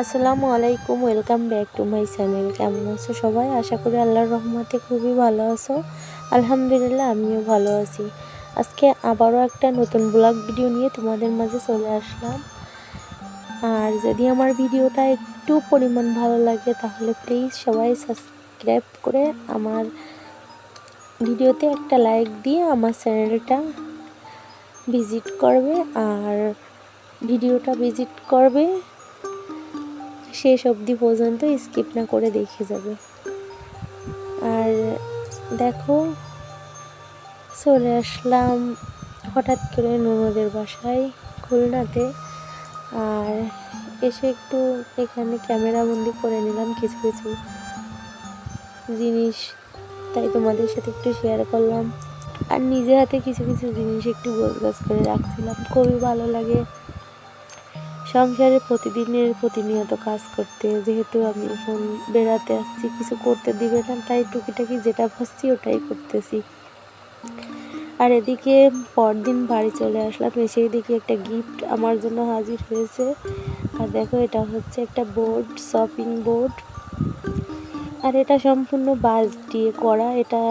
আসসালামু আলাইকুম, welcome back to my channel. কেমন আছো সবাই? আশা করি আল্লাহর রহমতে খুবই ভালো আছো। আলহামদুলিল্লাহ, আমিও ভালো আছি। আজকে আবারও একটা নতুন ব্লগ ভিডিও নিয়ে তোমাদের মাঝে চলে আসলাম। আর যদি আমার ভিডিওটা একটু পরিমাণ ভালো লাগে, তাহলে প্লিজ সবাই সাবস্ক্রাইব করে আমার ভিডিওতে একটা লাইক দিয়ে আমার চ্যানেলটা ভিজিট করবে। আর ভিডিওটা ভিজিট করবে শেষ অবধি পর্যন্ত স্কিপ না করে দেখে যাবে। আর দেখো, চলে আসলাম হঠাৎ করে ননদের বাসায়, খুলনাতে। আর এসে একটু এখানে ক্যামেরা বন্দি করে নিলাম কিছু কিছু জিনিস। তাই তোমাদের সাথে একটু শেয়ার করলাম। আর নিজে হাতে কিছু কিছু জিনিস একটু গোছগাছ করে রাখছিলাম। খুবই ভালো লাগে। সংসারে প্রতিদিনের প্রতিনিয়ত কাজ করতে, যেহেতু আমি এখন বেড়াতে আসছি, কিছু করতে দিবে না, তাই টুকিটাকি যেটা ভাবছি ওটাই করতেছি। আর এদিকে পরদিন বাড়ি চলে আসলাম, এসে দেখি একটা গিফট আমার জন্য হাজির হয়েছে। আর দেখো, এটা হচ্ছে একটা বোর্ড শপিং বোর্ড আর এটা সম্পূর্ণ বাঁশ দিয়ে করা, এটা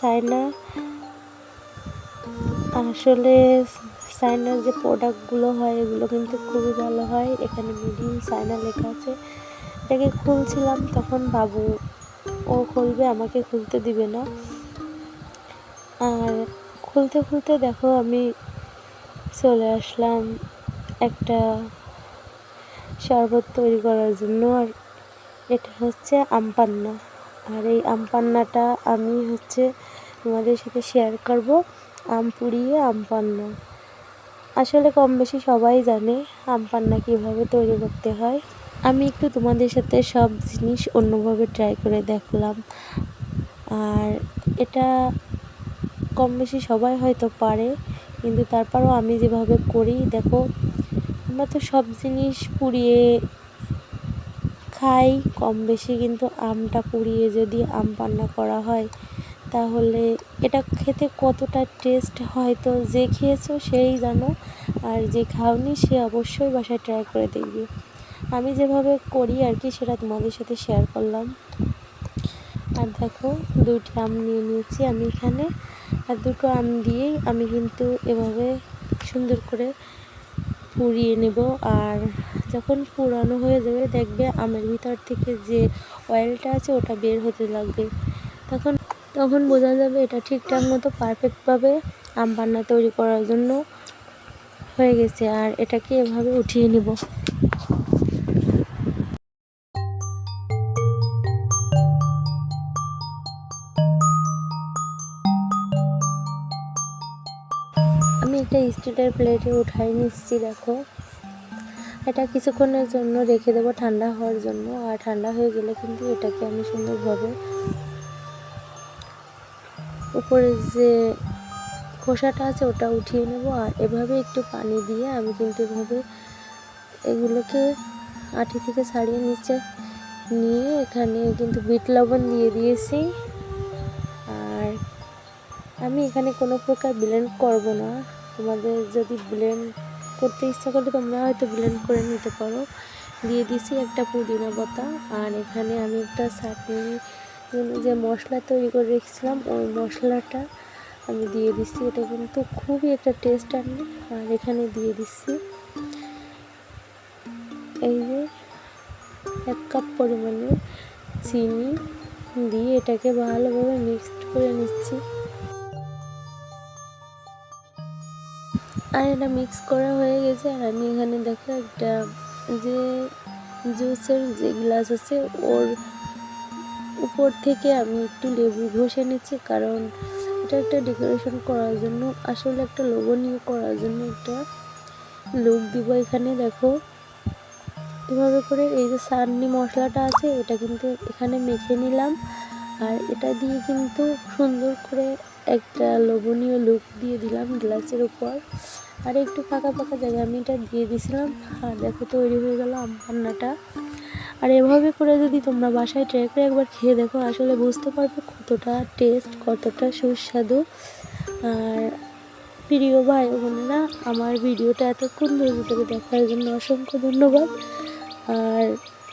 চায়না। আসলে চায়নার যে প্রোডাক্টগুলো হয়, এগুলো কিন্তু খুবই ভালো হয়। এখানে মিডিয়াম সাইনা লেখা আছে। এটাকে খুলছিলাম, তখন বাবু ও খুলবে, আমাকে খুলতে দিবে না। আর খুলতে খুলতে দেখো আমি চলে আসলাম একটা শরবত তৈরি করার জন্য। আর এটা হচ্ছে আমপান্না। আর এই আমপান্নাটা আমি হচ্ছে তোমাদের সাথে শেয়ার করব। আম পুড়িয়ে আমপান্না। আসলে কম বেশি সবাই জানে আম পান্না কীভাবে তৈরি করতে হয়। আমি একটু তোমাদের সাথে সব জিনিস অন্যভাবে ট্রাই করে দেখলাম। আর এটা কম বেশি সবাই হয়তো পারে, কিন্তু তারপরও আমি যেভাবে করি, দেখো, আমরা তো সব জিনিস পুড়িয়ে খাই, কম বেশি কিন্তু আমটা পুড়িয়ে যদি আম পান্না করা হয় তাহলে এটা খেতে কতটা টেস্ট হয়তো যে খেয়েছো সেই জানো। আর যে খাওনি সে অবশ্যই বাসায় ট্রাই করে দেখবে। আমি যেভাবে করি আর কি সেটা তোমাদের সাথে শেয়ার করলাম। আর দেখো দুটি আম নিয়ে নিয়েছি আমি এখানে। আর দুটো আম দিয়েই আমি কিন্তু এভাবে সুন্দর করে পুড়িয়ে নেব। আর যখন পুরানো হয়ে যাবে দেখবে আমের ভিতর থেকে যে অয়েলটা আছে ওটা বের হতে লাগবে। তখন তখন বোঝা যাবে এটা ঠিকঠাক মতো পারফেক্টভাবে আম পান্না তৈরি করার জন্য হয়ে গেছে, আর এটাকে এভাবে উঠিয়ে নিব। আমি একটা স্টিলের প্লেটে উঠাই নিচ্ছি, দেখো। এটা কিছুক্ষণের জন্য রেখে দেবো ঠান্ডা হওয়ার জন্য, আর ঠান্ডা হয়ে গেলে কিন্তু এটাকে আমি সুন্দরভাবে উপরে যে খোসাটা আছে ওটা উঠিয়ে নেব আর এভাবে একটু পানি দিয়ে আমি কিন্তু এভাবে এগুলোকে আঠি থেকে ছাড়িয়ে নিচে নিয়ে এখানে কিন্তু বিট লবণ দিয়ে দিয়েছি। আর আমি এখানে কোনো প্রকার ব্লেন্ড করব না। তোমাদের যদি ব্লেন্ড করতে ইচ্ছা করলে তোমরা হয়তো ব্লেন্ড করে নিতে পারো। দিয়ে দিছি একটা পুদিনা পাতা আর এখানে আমি একটা চাটনি যে মশলা তৈরি করে রেখেছিলাম, ওই মশলাটা আমি দিয়ে দিচ্ছি। এটা কিন্তু খুবই একটা টেস্ট আনবে। আর এখানে দিয়ে দিচ্ছি এই যে এক কাপ পরিমাণে চিনি দিয়ে এটাকে ভালোভাবে মিক্সড করে নিচ্ছি। আর এটা মিক্স করা হয়ে গেছে। আর আমি এখানে দেখো একটা যে জুসের যে গ্লাস আছে, ওর উপর থেকে আমি একটু লেবু ঘষে নিচ্ছি কারণ এটা একটা ডেকোরেশন করার জন্য, আসলে একটা লোভনীয় করার জন্য একটা লুক দিব এখানে, দেখো। এভাবে করে এই যে সান্নি মশলাটা আছে, এটা কিন্তু এখানে মেখে নিলাম। আর এটা দিয়ে কিন্তু সুন্দর করে একটা লোভনীয় লুক দিয়ে দিলাম গ্লাসের উপর। আর একটু ফাঁকা ফাঁকা জায়গায় আমি এটা দিয়ে দিয়েছিলাম আর দেখো তৈরি হয়ে গেল আম রান্নাটা। আর এভাবে করে যদি তোমরা বাসায় ট্রাই করে একবার খেয়ে দেখো, আসলে বুঝতে পারবে কতটা টেস্ট কতটা সুস্বাদু। আর প্রিয় ভাই বোনেরা, আমার ভিডিওটা এতক্ষণ ধরে দেখার জন্য অসংখ্য ধন্যবাদ। আর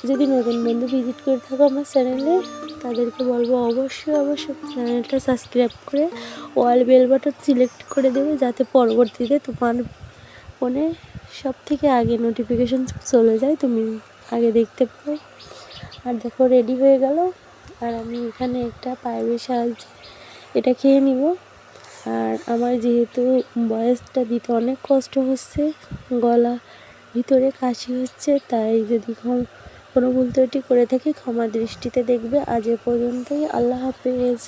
যদি নতুন বন্ধু ভিজিট করে থাকো আমার চ্যানেলে তাদেরকে বলব অবশ্যই অবশ্যই চ্যানেলটা সাবস্ক্রাইব করে ওয়াল বেল বাটন সিলেক্ট করে দেবে, যাতে পরবর্তীতে তোমার ফোনে সব থেকে আগে নোটিফিকেশন চলে যায়। তুমি আগে দেখতে পাও আর দেখো রেডি হয়ে গেল। আর আমি এখানে একটা পাইপের সাহায্যে এটা খেয়ে নিব। আর আমার যেহেতু বয়সটা দিতে অনেক কষ্ট হচ্ছে, গলা ভিতরে কাশি হচ্ছে, তাই যদি কোনো ভুল ত্রুটি করে থাকি, ক্ষমা দৃষ্টিতে দেখবে। আজ এ পর্যন্তই। আল্লাহ হাফেজ।